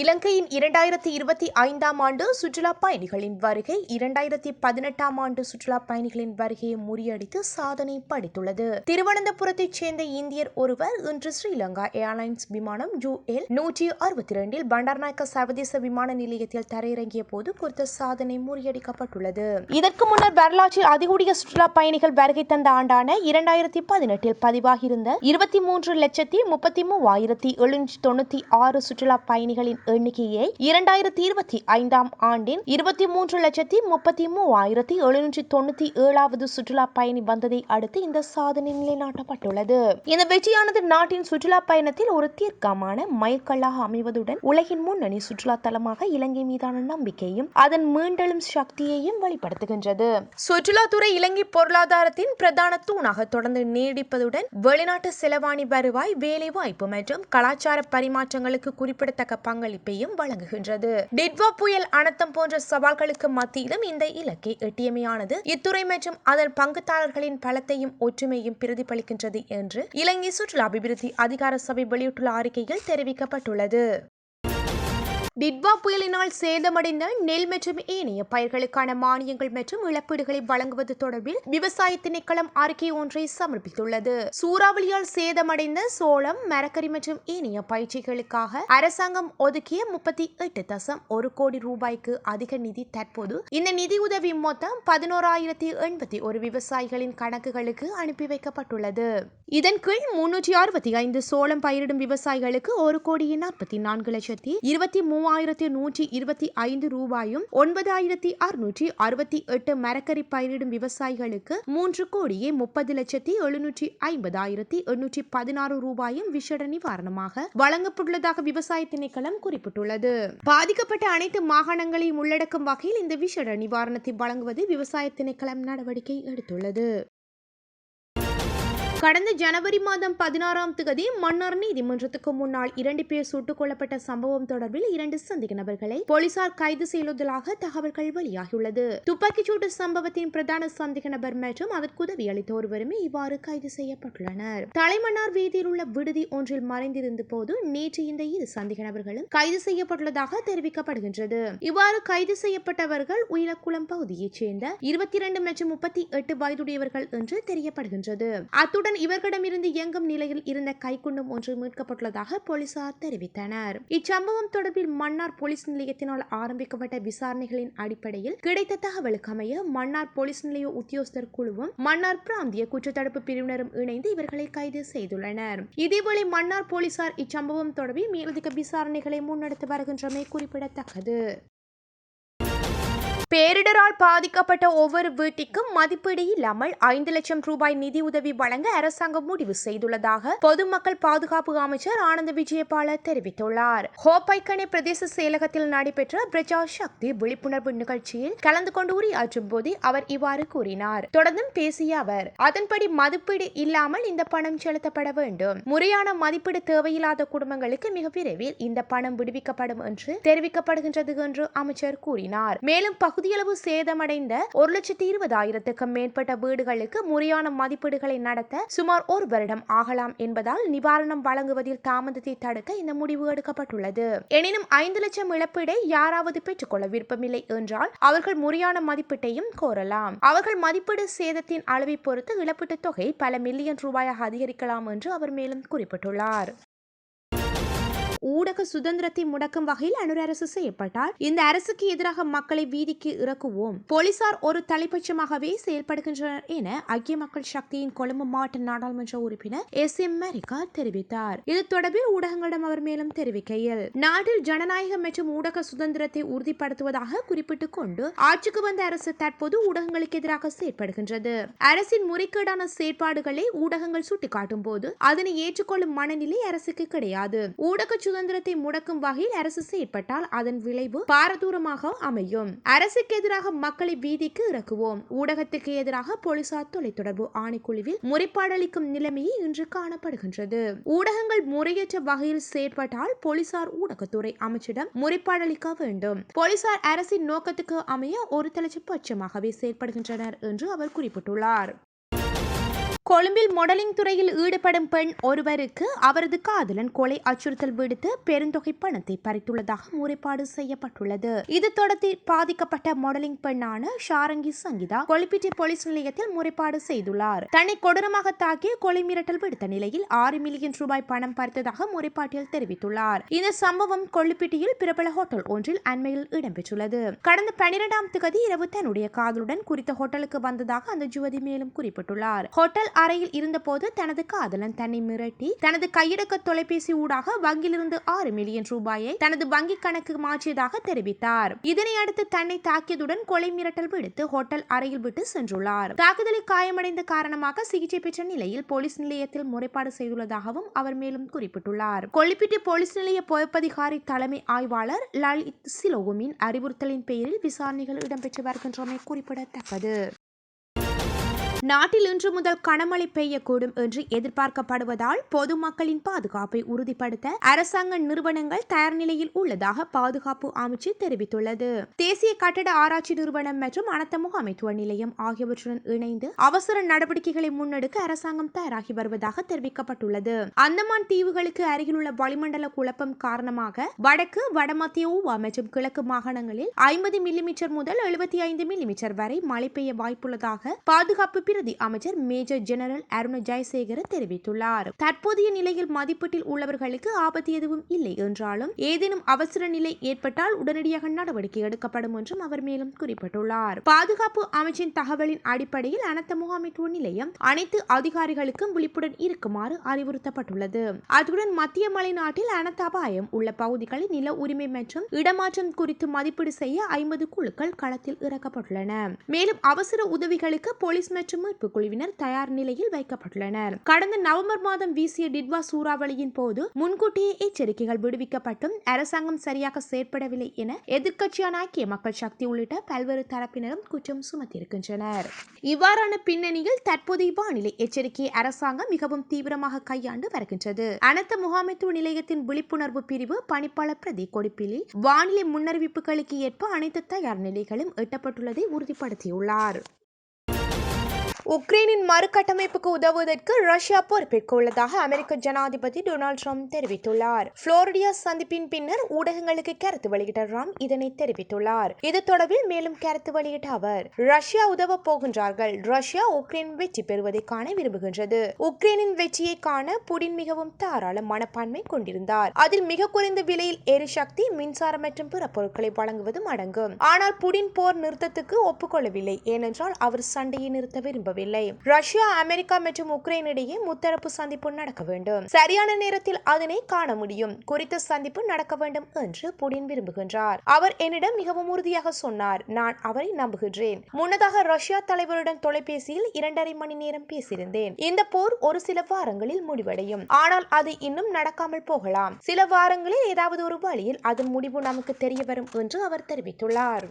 இலங்கையின் இரண்டாயிரத்தி இருபத்தி ஐந்தாம் ஆண்டு சுற்றுலா பயணிகளின் வருகை இரண்டாயிரத்தி பதினெட்டாம் ஆண்டு சுற்றுலா பயணிகளின் வருகையை முறியடித்து சாதனை படைத்துள்ளது. திருவனந்தபுரத்தைச் சேர்ந்த இந்தியர் ஒருவர் இன்று ஸ்ரீலங்கா ஏர்லைன்ஸ் விமானம் ஜூ எல் நூற்றி அறுபத்தி இரண்டில் பண்டார்நாயக்க சர்வதேச விமான நிலையத்தில் தரையிறங்கிய போது குறித்த சாதனை முறியடிக்கப்பட்டுள்ளது. இதற்கு முன்னர் வரலாற்றில் அதிகூடிய சுற்றுலா பயணிகள் வருகை தந்த ஆண்டான இரண்டாயிரத்தி பதினெட்டில் பதிவாகியிருந்த இருபத்தி மூன்று லட்சத்தி முப்பத்தி மூவாயிரத்தி எழுநூற்றி தொண்ணூத்தி ஆறு சுற்றுலா பயணிகளின் எண்ணிக்கையை இரண்டாயிரத்தி இருபத்தி ஐந்தாம் ஆண்டின் இருபத்தி மூன்று லட்சத்தி முப்பத்தி மூவாயிரத்தி எழுநூற்றி தொண்ணூத்தி ஏழாவது சுற்றுலா பயணி வந்ததை அடுத்து இந்த சாதனை நிலைநாட்டப்பட்டுள்ளது. இந்த வெற்றியானது நாட்டின் சுற்றுலா பயணத்தில் ஒரு தீர்க்கமான மைல்கல்லாக அமைவதுடன் உலகின் முன்னணி சுற்றுலா தலமாக இலங்கை மீதான நம்பிக்கையும் அதன் மீண்டெழும் சக்தியையும் வெளிப்படுத்துகின்றது. சுற்றுலாத்துறை இலங்கை பொருளாதாரத்தின் பிரதான தூணாக தொடர்ந்து நீடிப்பதுடன் வெளிநாட்டு செலவாணி வருவாய் வேலைவாய்ப்பு மற்றும் கலாச்சார பரிமாற்றங்களுக்கு குறிப்பிடத்தக்க பங்களிப்பையும் வழங்குகின்றது. டிட்வா புயல் அனர்த்தம் போன்ற சவால்களுக்கு மத்தியிலும் இந்த இலக்கை எட்டியமையானது. இத்துறை மற்றும் அதன் பங்குதாரர்களின் பலத்தையும் ஒற்றுமையும் பிரதிபலிக்கின்றது என்று இலங்கை சுற்றுலா அபிவிருத்தி அதிகார சபை வெளியிட்டுள்ள அறிக்கையில் தெரிவிக்கப்பட்டுள்ளது. டிட்வா புயலினால் சேதமடைந்த நெல் மற்றும் ஏனைய பயிர்களுக்கான மானியங்கள் மற்றும் இழப்பீடுகளை வழங்குவது தொடர்பில் விவசாய திணைக்களம் அறிக்கை ஒன்றை சமர்ப்பித்துள்ளது. சூறாவளியால் சேதமடைந்த சோளம் மரக்கறி மற்றும் ஏனைய பயிற்சிகளுக்காக அரசாங்கம் ஒதுக்கிய முப்பத்தி எட்டு தசம் ஒரு கோடி ரூபாய்க்கு அதிக நிதி தற்போது இந்த நிதி உதவி மொத்தம் பதினோராயிரத்தி எண்பத்தி ஒரு விவசாயிகளின் கணக்குகளுக்கு அனுப்பி வைக்கப்பட்டுள்ளது. இதன் கீழ் முன்னூற்றி அறுபத்தி ஐந்து சோளம் பயிரிடும் விவசாயிகளுக்கு ஒரு கோடியே நாற்பத்தி நான்கு லட்சத்தி இருபத்தி மூவாயிரத்தி நூற்றி இருபத்தி ஐந்து ரூபாயும் ஒன்பதாயிரத்தி அறுநூற்றி அறுபத்தி எட்டு மரக்கறி பயிரிடும் விவசாயிகளுக்கு மூன்று கோடியே முப்பது லட்சத்தி எழுநூற்றி ஐம்பதாயிரத்தி எண்ணூற்றி பதினாறு ரூபாயும் விஷட நிவாரணமாக வழங்கப்பட்டுள்ளதாக விவசாய திணைக்களம் குறிப்பிட்டுள்ளது. பாதிக்கப்பட்ட அனைத்து மாகாணங்களையும் உள்ளடக்கும் வகையில் இந்த விஷட நிவாரணத்தை வழங்குவது விவசாய திணைக்களம் நடவடிக்கை எடுத்துள்ளது. கடந்த ஜனவரி மாதம் பதினாறாம் தேதி மன்னார் நீதிமன்றத்துக்கு முன்னால் இரண்டு பேர் சுட்டுக் கொல்லப்பட்ட சம்பவம் தொடர்பில் இரண்டு சந்தேக நபர்களை போலீசார் கைது செய்துள்ளதாக தகவல்கள் வெளியாகியுள்ளது. துப்பாக்கிச் சூட்டு சம்பவத்தின் பிரதான சந்தேக நபர் மற்றும் அதற்கு உதவி அளித்த ஒருவருமே இவ்வாறு கைது செய்யப்பட்டுள்ளனர். தலைமன்னார் வீதியில் உள்ள விடுதி ஒன்றில் மறைந்திருந்த போது நேற்று இந்த இரு சந்தேக நபர்களும் கைது செய்யப்பட்டுள்ளதாக தெரிவிக்கப்படுகின்றது. இவ்வாறு கைது செய்யப்பட்டவர்கள் உயிரக்குளம் பகுதியைச் சேர்ந்த இருபத்தி இரண்டு மற்றும் முப்பத்தி எட்டு வயதுடையவர்கள் என்று தெரியப்படுகின்றது. அத்துடன் அத்துடன் இவர்களிடமிருந்து இயங்கும் நிலையில் இருந்த கைக்குண்டும் ஒன்று மீட்கப்பட்டுள்ளதாக போலீசார் தெரிவித்தனர். இச்சம்பவம் தொடர்பில் மன்னார் போலீஸ் நிலையத்தினால் ஆரம்பிக்கப்பட்ட விசாரணைகளின் அடிப்படையில் கிடைத்த தகவலுக்கு அமைய மன்னார் போலீஸ் நிலைய உத்தியோகஸ்தர் குழுவும் மன்னார் பிராந்திய குற்றத்தடுப்பு பிரிவினரும் இணைந்து இவர்களை கைது செய்துள்ளனர். இதேவேளை மன்னார் போலீசார் இச்சம்பவம் தொடர்பில் மேலதிக விசாரணைகளை முன்னெடுத்து வருகின்றமை குறிப்பிடத்தக்கது. பேரிடரால் பாதிக்கப்பட்ட ஒவ்வொரு வீட்டிற்கும் மதிப்பீடு இல்லாமல் ஐந்து லட்சம் ரூபாய் நிதி உதவி வழங்க அரசாங்கம் முடிவு செய்துள்ளதாக பொதுமக்கள் பாதுகாப்பு அமைச்சர் ஆனந்த விஜயபால தெரிவித்துள்ளார். ஹோப்பைக்கனே பிரதேச செயலகத்தில் நடைபெற்ற பிரஜா சக்தி விழிப்புணர்வு நிகழ்ச்சியில் கலந்து கொண்டு உரையாற்றும் போது அவர் இவ்வாறு கூறினார். தொடர்ந்தும் பேசிய அவர் அதன்படி மதிப்பீடு இல்லாமல் இந்த பணம் செலுத்தப்பட வேண்டும். முறையான மதிப்பீடு தேவையில்லாத குடும்பங்களுக்கு மிக விரைவில் இந்த பணம் விடுவிக்கப்படும் என்று தெரிவிக்கப்படுகின்றது என்று அமைச்சர் கூறினார். மேலும் பகுதியளவு சேதமடைந்த ஒரு லட்சத்தி இருபதாயிரத்துக்கும் மேற்பட்ட வீடுகளுக்கு முறையான மதிப்பீடுகளை நடத்த சுமார் ஒரு வருடம் ஆகலாம் என்பதால் நிவாரணம் வழங்குவதில் தாமதத்தை தடுக்க இந்த முடிவு எடுக்கப்பட்டுள்ளது. எனினும் ஐந்து லட்சம் இழப்பீடை யாராவது பெற்றுக்கொள்ள விருப்பமில்லை என்றால் அவர்கள் முறையான மதிப்பீட்டையும் கோரலாம். அவர்கள் மதிப்பீடு சேதத்தின் அளவை பொறுத்து இழப்பீட்டுத் தொகை பல மில்லியன் ரூபாயாக அதிகரிக்கலாம் என்று அவர் மேலும் குறிப்பிட்டுள்ளார். ஊடக சுதந்திரத்தை முடக்கும் வகையில் அனுர அரசு செய்யப்பட்டால் இந்த அரசுக்கு எதிராக மக்களை வீதிக்கு இறக்குவோம். போலீசார் ஒரு தலைப்பட்சமாகவே செயல்படுகின்றனர் என ஐக்கிய மக்கள் சக்தியின் கொழும்பு மாவட்ட நாடாளுமன்ற உறுப்பினர் எஸ் எம் மெரிக்கா தெரிவித்தார். இது தொடர்பில் ஊடகங்களிடம் அவர் மேலும் தெரிவிக்கையில் நாட்டில் ஜனநாயகம் மற்றும் ஊடக சுதந்திரத்தை உறுதிப்படுத்துவதாக குறிப்பிட்டுக் கொண்டு ஆட்சிக்கு வந்த அரசு தற்போது ஊடகங்களுக்கு எதிராக செயற்படுகின்றது. அரசின் முறைகேடான செயற்பாடுகளை ஊடகங்கள் சுட்டிக்காட்டும் போது அதனை ஏற்றுக்கொள்ளும் மனநிலை அரசுக்கு கிடையாது. ஊடக சுதந்திரத்தை முடக்கும் வகையில் அரசு செயற்பட்டால் அதன் விளைவு பாரதூரமாக அமையும். அரசுக்கு எதிராக மக்களை வீதிக்கு இறக்குவோம். ஊடகத்துக்கு எதிராக போலீசார் தொலைத்தொடர்பு ஆணைக்குழுவில் முறைப்பாடளிக்கும் நிலைமையை இன்று காணப்படுகின்றது. ஊடகங்கள் முறையற்ற வகையில் செயற்பட்டால் போலீசார் ஊடகத்துறை அமைச்சிடம் முறைப்பாடளிக்க வேண்டும். போலீசார் அரசின் நோக்கத்துக்கு அமைய ஒரு தலைச்சு பட்சமாகவே செயற்படுகின்றனர் என்று அவர் குறிப்பிட்டுள்ளார். கொழும்பில் மாடலிங் துறையில் ஈடுபடும் பெண் ஒருவருக்கு அவரது காதலன் கொலை அச்சுறுத்தல் விடுத்து பெருந்தொகை பணத்தை பறித்துள்ளதாக முறைப்பாடு செய்யப்பட்டுள்ளது. இது தொடர்ந்து பாதிக்கப்பட்ட மாடலிங் பெண்ணான ஷாரங்கி சங்கீதா கொழுப்பிட்டி போலீஸ் நிலையத்தில் முறைப்பாடு செய்துள்ளார். தன்னை கொடூரமாக தாக்கி கொலை மிரட்டல் விடுத்த நிலையில் ஆறு மில்லியன் ரூபாய் பணம் பறித்ததாக முறைப்பாட்டில் தெரிவித்துள்ளார். இந்த சம்பவம் கொள்ளுப்பிட்டியில் பிரபல ஹோட்டல் ஒன்றில் அண்மையில் இடம்பெற்றுள்ளது. கடந்த பனிரெண்டாம் தேதி இரவு தன்னுடைய காதலுடன் குறித்த ஹோட்டலுக்கு வந்ததாக அந்த ஜுவதி மேலும் குறிப்பிட்டுள்ளார். ஹோட்டல் அறையில் இருந்தபோது தனது காதலன் தன்னை மிரட்டி தனது கையடக்க தொலைபேசி ஊடாக வங்கியிலிருந்து ஆறு மில்லியன் ரூபாயை தனது வங்கி கணக்கு மாற்றியதாக தெரிவித்தார். இதனை அடுத்து தன்னை தாக்கியதுடன் கொலை மிரட்டல் விடுத்து ஹோட்டல் அறையில் விட்டு சென்றுள்ளார். தாக்குதலில் காயமடைந்த காரணமாக சிகிச்சை பெற்ற நிலையில் போலீஸ் நிலையத்தில் முறைப்பாடு செய்துள்ளதாகவும் அவர் மேலும் குறிப்பிட்டுள்ளார். கொல்லிப்பிட்டி போலீஸ் நிலைய பொறுப்பதிகாரி தலைமை ஆய்வாளர் லலித் சிலோகுமின் அறிவுறுத்தலின் பெயரில் விசாரணைகள் இடம்பெற்று வருகின்றமை குறிப்பிடத்தக்கது. நாட்டில் இன்று முதல் கனமழை பெய்யக்கூடும் என்று எதிர்பார்க்கப்படுவதால் பொதுமக்களின் பாதுகாப்பை உறுதிப்படுத்த அரசாங்க நிறுவனங்கள் தயார் நிலையில் உள்ளதாக பாதுகாப்பு அமைச்சு தெரிவித்துள்ளது. தேசிய கட்டட ஆராய்ச்சி நிறுவனம் மற்றும் அனர்த்த முகாமைத்துவ நிலையம் ஆகியவற்றுடன் இணைந்து அவசர நடவடிக்கைகளை முன்னெடுக்க அரசாங்கம் தயாராகி வருவதாக தெரிவிக்கப்பட்டுள்ளது. அந்தமான் தீவுகளுக்கு அருகிலுள்ள வளிமண்டல குழப்பம் காரணமாக வடக்கு வடமத்திய ஊவா மற்றும் கிழக்கு மாகாணங்களில் ஐம்பது மில்லிமீட்டர் முதல் எழுபத்தி ஐந்து மில்லிமீட்டர் வரை மழை பெய்ய வாய்ப்புள்ளதாக பாதுகாப்பு பிரதி அமைச்சர் மேஜர் ஜெனரல் அருண ஜெயசேகர தெரிவித்துள்ளார். தற்போதைய நிலையில் மதிப்பீட்டில் உள்ளவர்களுக்கு ஆபத்து எதுவும் இல்லை என்றாலும் ஏதேனும் அவசர நிலை ஏற்பட்டால் உடனடியாக நடவடிக்கை எடுக்கப்படும் என்றும் அவர் மேலும் குறிப்பிட்டுள்ளார். பாதுகாப்பு அமைச்சின் தகவலின் அடிப்படையில் அனைத்து முகாமைத்துவ நிலையம் அனைத்து அதிகாரிகளுக்கும் விழிப்புடன் இருக்குமாறு அறிவுறுத்தப்பட்டுள்ளது. அத்துடன் மத்திய மலைநாட்டில் அனைத்து அபாயம் உள்ள பகுதிகளில் நில உரிமை மற்றும் இடமாற்றம் குறித்து மதிப்பீடு செய்ய ஐம்பது குழுக்கள் களத்தில் இறக்கப்பட்டுள்ளன. மேலும் அவசர உதவிகளுக்கு போலீஸ் மற்றும் மீட்பு குழுவினர் தயார் நிலையில் வைக்கப்பட்டுள்ளனர். கடந்த நவம்பர் மாதம் வீசிய டிட்வா சூறாவளியின் போது முன்கூட்டியே எச்சரிக்கைகள் விடுவிக்கப்பட்டும் அரசாங்கம் சரியாக செயற்படவில்லை என எதிர்க்கட்சியான ஐக்கிய மக்கள் சக்தி உள்ளிட்ட பல்வேறு தரப்பினரும் குற்றம் சுமத்தியிருக்கின்றனர். இவ்வாறான பின்னணியில் தற்போதைய வானிலை எச்சரிக்கையை அரசாங்கம் மிகவும் தீவிரமாக கையாண்டு வருகின்றது. அனைத்து முகாமைத்துவ நிலையத்தின் விழிப்புணர்வு பிரிவு பணிப்பாளர் பிரதி கொடுப்பிலில் வானிலை முன்னறிவிப்புகளுக்கு ஏற்ப அனைத்து தயார் நிலைகளும் எட்டப்பட்டுள்ளதை உறுதிப்படுத்தியுள்ளார். உக்ரைனின் மறுகட்டமைப்புக்கு உதவுவதற்கு ரஷ்யா பொறுப்பேற்கவுள்ளதாக அமெரிக்க ஜனாதிபதி டொனால்ட் ட்ரம்ப் தெரிவித்துள்ளார். புளோரிடியா சந்திப்பின் பின்னர் ஊடகங்களுக்கு கருத்து வெளியிட்ட ட்ரம்ப் இதனை தெரிவித்துள்ளார். இது தொடர்பில் மேலும் கருத்து வெளியிட்ட அவர் ரஷ்யா உதவ போகின்றார்கள். ரஷ்யா உக்ரைன் வெற்றி பெறுவதை காண விரும்புகின்றது. உக்ரைனின் வெற்றியை காண புடின் மிகவும் தாராள மனப்பான்மை கொண்டிருந்தார். அதில் மிக குறைந்த விலையில் எரிசக்தி மின்சாரம் மற்றும் பிற பொருட்களை வழங்குவதும் அடங்கும். ஆனால் புடின் போர் நிறுத்தத்துக்கு ஒப்புக்கொள்ளவில்லை. ஏனென்றால் அவர் சண்டையை நிறுத்த விரும்பவில்லை. விரும்பவில்லை ரஷ்யா அமெரிக்கா மற்றும் உக்ரைன் இடையே முத்தரப்பு சந்திப்பு நடக்க வேண்டும். சரியான நேரத்தில் அதனை காண முடியும். குறித்த சந்திப்பு நடக்க வேண்டும் என்று புடின் விரும்புகின்றார். அவர் என்னிடம் மிகவும் உறுதியாக சொன்னார். நான் அவரை நம்புகின்றேன். முன்னதாக ரஷ்யா தலைவருடன் தொலைபேசியில் இரண்டரை மணி நேரம் பேசியிருந்தேன். இந்த போர் ஒரு சில வாரங்களில் முடிவடையும். ஆனால் அது இன்னும் நடக்காமல் போகலாம். சில வாரங்களில் ஏதாவது ஒரு வழியில் அதன் முடிவு நமக்கு தெரிய வரும் என்று அவர் தெரிவித்துள்ளார்.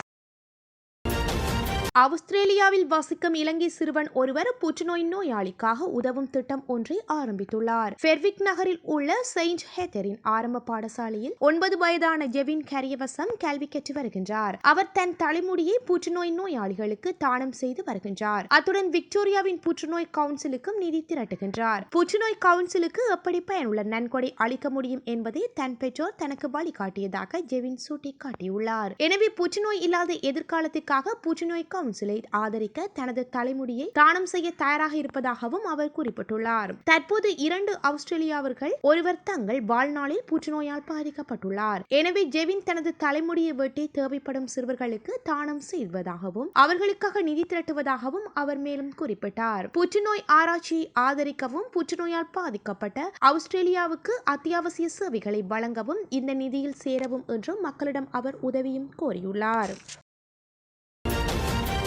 ஆஸ்திரேலியாவில் வசிக்கும் இலங்கை சிறுவன் ஒருவர் புற்றுநோய் நோயாளிக்காக உதவும் திட்டம் ஒன்றை ஆரம்பித்துள்ளார். ஃபெர்விக் நகரில் உள்ள செயின்ட் ஹேத்தரின் ஆரம்ப பாடசாலையில் ஒன்பது வயதான ஜெவின் கரியவசம் கல்வி கற்று வருகின்றார். அவர் தன் தலைமுடியை புற்றுநோய் நோயாளிகளுக்கு தானம் செய்து வருகின்றார். அத்துடன் விக்டோரியாவின் புற்றுநோய் கவுன்சிலுக்கும் நிதி திரட்டுகின்றார். புற்றுநோய் கவுன்சிலுக்கு எப்படி பயனுள்ள நன்கொடை அளிக்க முடியும் என்பதை தன் பெற்றோர் தனக்கு வழிகாட்டியதாக ஜெவின் சுட்டிக்காட்டியுள்ளார். எனவே புற்றுநோய் இல்லாத எதிர்காலத்திற்காக புற்றுநோய் கவுன்சில் ஆதரிக்க தனது தலைமுடியை தானம் செய்ய தயாராக இருப்பதாகவும் அவர் குறிப்பிட்டுள்ளார். தற்போது இரண்டு ஆஸ்திரேலியாவர்கள் ஒருவர் தங்கள் வாழ்நாளில் புற்றுநோயால் பாதிக்கப்பட்டுள்ளார். எனவே ஜெவின் தனது தலைமுடியை வெட்டி தேவைப்படும் சிறுவர்களுக்கு தானம் செய்வதாகவும் அவர்களுக்காக நிதி திரட்டுவதாகவும் அவர் மேலும் குறிப்பிட்டார். புற்றுநோய் ஆராய்ச்சியை ஆதரிக்கவும் புற்றுநோயால் பாதிக்கப்பட்ட ஆஸ்திரேலியாவுக்கு அத்தியாவசிய சேவைகளை வழங்கவும் இந்த நிதியில் சேரவும் என்றும் மக்களிடம் அவர் உதவியும் கோரியுள்ளார்.